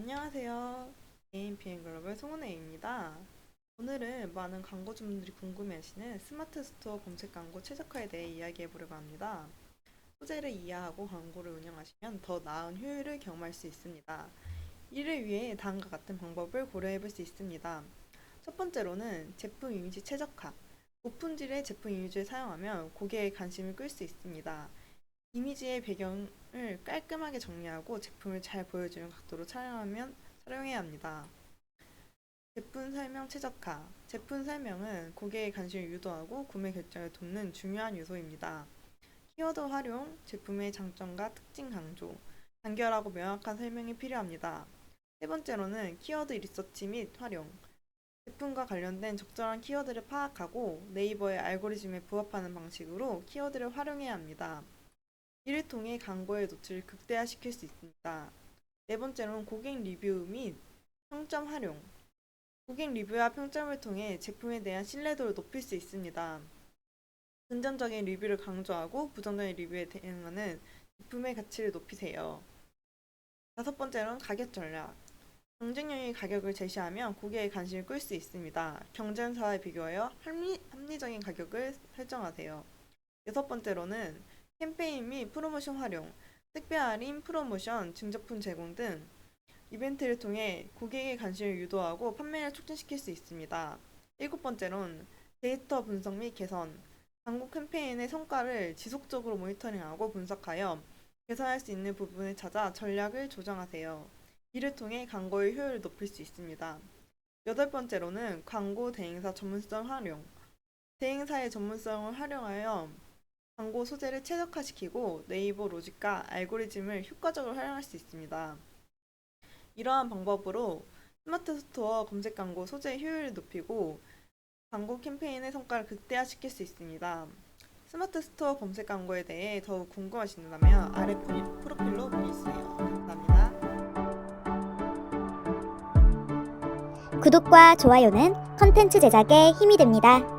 안녕하세요. AMPN 글로벌 송은혜입니다. 오늘은 많은 광고주분들이 궁금해하시는 스마트 스토어 검색 광고 최적화에 대해 이야기해 보려고 합니다. 소재를 이해하고 광고를 운영하시면 더 나은 효율을 경험할 수 있습니다. 이를 위해 다음과 같은 방법을 고려해 볼 수 있습니다. 첫 번째로는 제품 이미지 최적화. 고품질의 제품 이미지를 사용하면 고객의 관심을 끌 수 있습니다. 이미지의 배경을 깔끔하게 정리하고 제품을 잘 보여주는 각도로 촬영하면 촬영해야 합니다. 제품 설명 최적화. 제품 설명은 고객의 관심을 유도하고 구매 결정을 돕는 중요한 요소입니다. 키워드 활용, 제품의 장점과 특징 강조, 간결하고 명확한 설명이 필요합니다. 세 번째로는 키워드 리서치 및 활용. 제품과 관련된 적절한 키워드를 파악하고 네이버의 알고리즘에 부합하는 방식으로 키워드를 활용해야 합니다. 이를 통해 광고의 노출을 극대화시킬 수 있습니다. 네 번째로는 고객 리뷰 및 평점 활용. 고객 리뷰와 평점을 통해 제품에 대한 신뢰도를 높일 수 있습니다. 긍정적인 리뷰를 강조하고 부정적인 리뷰에 대응하는 제품의 가치를 높이세요. 다섯 번째로는 가격 전략. 경쟁력의 가격을 제시하면 고객의 관심을 끌 수 있습니다. 경쟁사와 비교하여 합리, 합리적인 가격을 설정하세요. 여섯 번째로는 캠페인 및 프로모션 활용, 특별 할인, 프로모션, 증정품 제공 등 이벤트를 통해 고객의 관심을 유도하고 판매를 촉진시킬 수 있습니다. 일곱 번째로는 데이터 분석 및 개선, 광고 캠페인의 성과를 지속적으로 모니터링하고 분석하여 개선할 수 있는 부분을 찾아 전략을 조정하세요. 이를 통해 광고의 효율을 높일 수 있습니다. 여덟 번째로는 광고 대행사 전문성 활용. 대행사의 전문성을 활용하여 광고 소재를 최적화시키고 네이버 로직과 알고리즘을 효과적으로 활용할 수 있습니다. 이러한 방법으로 스마트 스토어 검색 광고 소재의 효율을 높이고 광고 캠페인의 성과를 극대화시킬 수 있습니다. 스마트 스토어 검색 광고에 대해 더욱 궁금하신다면 아래 프- 프로필로 문의주세요. 감사합니다. 구독과 좋아요는 컨텐츠 제작에 힘이 됩니다.